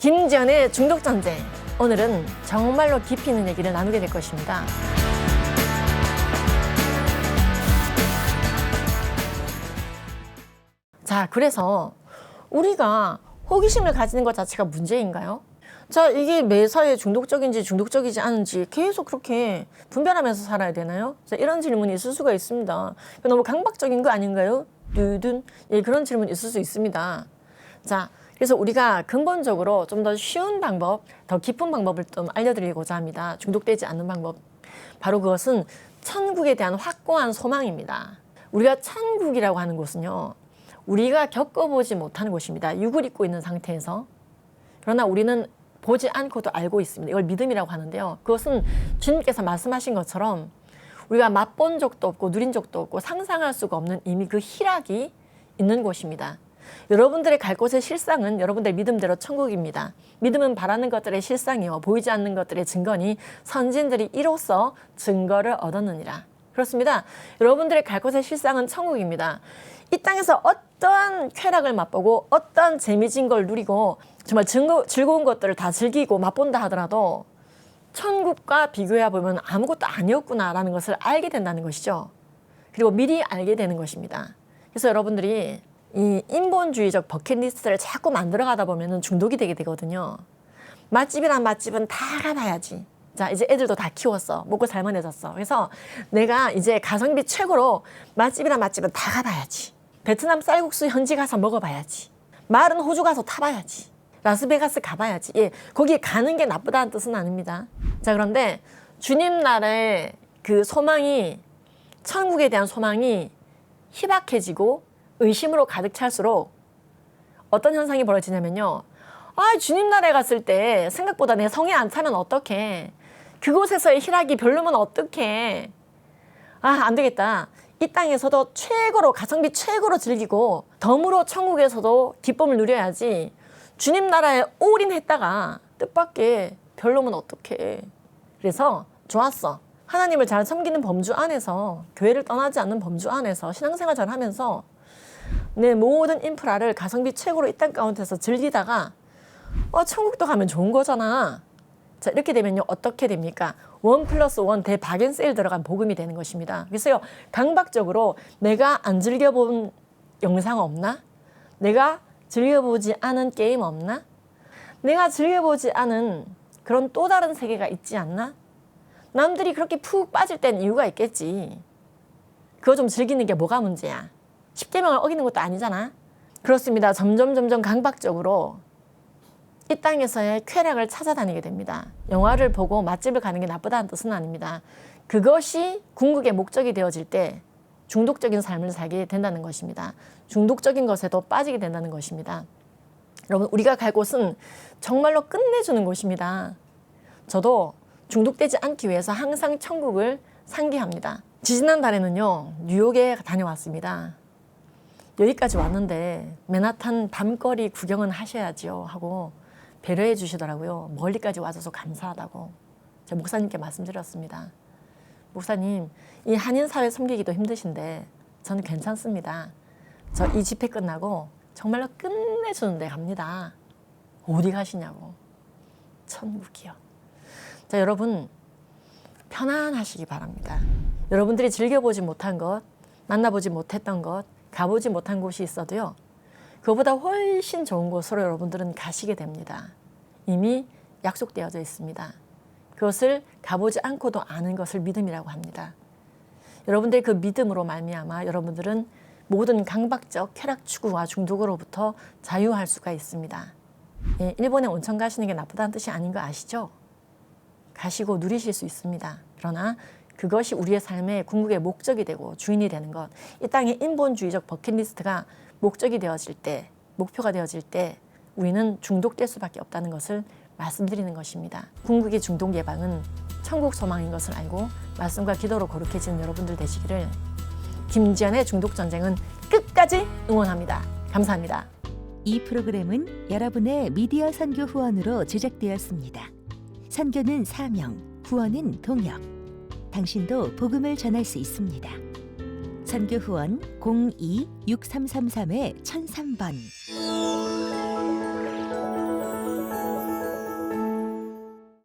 김지연의 중독 전쟁. 오늘은 정말로 깊이 있는 얘기를 나누게 될 것입니다. 자, 그래서 우리가 호기심을 가지는 것 자체가 문제인가요? 자, 이게 매사에 중독적인지 중독적이지 않은지 계속 그렇게 분별하면서 살아야 되나요? 자, 이런 질문이 있을 수가 있습니다. 너무 강박적인 거 아닌가요? 두둔. 예, 그런 질문 있을 수 있습니다. 자, 그래서 우리가 근본적으로 좀 더 쉬운 방법, 더 깊은 방법을 좀 알려드리고자 합니다. 중독되지 않는 방법. 바로 그것은 천국에 대한 확고한 소망입니다. 우리가 천국이라고 하는 곳은요, 우리가 겪어보지 못하는 곳입니다. 육을 입고 있는 상태에서. 그러나 우리는 보지 않고도 알고 있습니다. 이걸 믿음이라고 하는데요. 그것은 주님께서 말씀하신 것처럼 우리가 맛본 적도 없고 누린 적도 없고 상상할 수가 없는 이미 그 희락이 있는 곳입니다. 여러분들의 갈 곳의 실상은 여러분들의 믿음대로 천국입니다. 믿음은 바라는 것들의 실상이요 보이지 않는 것들의 증거니 선진들이 이로써 증거를 얻었느니라. 그렇습니다. 여러분들의 갈 곳의 실상은 천국입니다. 이 땅에서 어떠한 쾌락을 맛보고 어떠한 재미진 걸 누리고 정말 즐거, 즐거운 것들을 다 즐기고 맛본다 하더라도 천국과 비교해 보면 아무것도 아니었구나라는 것을 알게 된다는 것이죠. 그리고 미리 알게 되는 것입니다. 그래서 여러분들이 이 인본주의적 버킷리스트를 자꾸 만들어 가다 보면 중독이 되게 되거든요. 맛집이란 맛집은 다 가봐야지. 자, 이제 애들도 다 키웠어. 먹고 살만해졌어. 그래서 내가 이제 가성비 최고로 맛집이란 맛집은 다 가봐야지. 베트남 쌀국수 현지 가서 먹어봐야지. 마른 호주 가서 타봐야지. 라스베가스 가봐야지. 예, 거기 가는 게 나쁘다는 뜻은 아닙니다. 자, 그런데 주님 나라의 그 소망이 천국에 대한 소망이 희박해지고 의심으로 가득 찰수록 어떤 현상이 벌어지냐면요. 아, 주님 나라에 갔을 때 생각보다 내 성에 안 차면 어떡해. 그곳에서의 희락이 별로면 어떡해. 아, 안 되겠다. 이 땅에서도 최고로, 가성비 최고로 즐기고, 덤으로 천국에서도 기쁨을 누려야지. 주님 나라에 올인했다가 뜻밖의 별로면 어떡해. 그래서 좋았어. 하나님을 잘 섬기는 범주 안에서, 교회를 떠나지 않는 범주 안에서 신앙생활 잘 하면서 내 모든 인프라를 가성비 최고로 이 땅 가운데서 즐기다가 어, 천국도 가면 좋은 거잖아. 자, 이렇게 되면요, 어떻게 됩니까? 원 플러스 원 대박앤 세일 들어간 복음이 되는 것입니다. 그래서요, 강박적으로 내가 안 즐겨본 영상 없나? 내가 즐겨보지 않은 게임 없나? 내가 즐겨보지 않은 그런 또 다른 세계가 있지 않나? 남들이 그렇게 푹 빠질 땐 이유가 있겠지. 그거 좀 즐기는 게 뭐가 문제야? 십계명을 어기는 것도 아니잖아. 그렇습니다. 점점 점점 강박적으로 이 땅에서의 쾌락을 찾아다니게 됩니다. 영화를 보고 맛집을 가는 게 나쁘다는 뜻은 아닙니다. 그것이 궁극의 목적이 되어질 때 중독적인 삶을 살게 된다는 것입니다. 중독적인 것에도 빠지게 된다는 것입니다. 여러분, 우리가 갈 곳은 정말로 끝내주는 곳입니다. 저도 중독되지 않기 위해서 항상 천국을 상기합니다. 지지난 달에는요, 뉴욕에 다녀왔습니다. 여기까지 왔는데 맨하탄 밤거리 구경은 하셔야지요 하고 배려해 주시더라고요. 멀리까지 와줘서 감사하다고 제 목사님께 말씀드렸습니다. 목사님, 이 한인 사회 섬기기도 힘드신데 저는 괜찮습니다. 저 이 집회 끝나고 정말로 끝내주는 데 갑니다. 어디 가시냐고. 천국이요. 자, 여러분 편안하시기 바랍니다. 여러분들이 즐겨보지 못한 것, 만나보지 못했던 것, 가보지 못한 곳이 있어도요. 그보다 훨씬 좋은 곳으로 여러분들은 가시게 됩니다. 이미 약속되어져 있습니다. 그것을 가보지 않고도 아는 것을 믿음이라고 합니다. 여러분들의 그 믿음으로 말미암아 여러분들은 모든 강박적 쾌락 추구와 중독으로부터 자유할 수가 있습니다. 예, 일본에 온천 가시는 게 나쁘다는 뜻이 아닌 거 아시죠? 가시고 누리실 수 있습니다. 그러나 그것이 우리의 삶의 궁극의 목적이 되고 주인이 되는 것. 이 땅의 인본주의적 버킷리스트가 목적이 되어질 때, 목표가 되어질 때 우리는 중독될 수밖에 없다는 것을 말씀드리는 것입니다. 궁극의 중독 예방은 천국 소망인 것을 알고 말씀과 기도로 거룩해지는 여러분들 되시기를 김지연의 중독 전쟁은 끝까지 응원합니다. 감사합니다. 이 프로그램은 여러분의 미디어 선교 후원으로 제작되었습니다. 선교는 사명, 후원은 동역. 당신도 복음을 전할 수 있습니다. 선교 후원 02-6333-1003번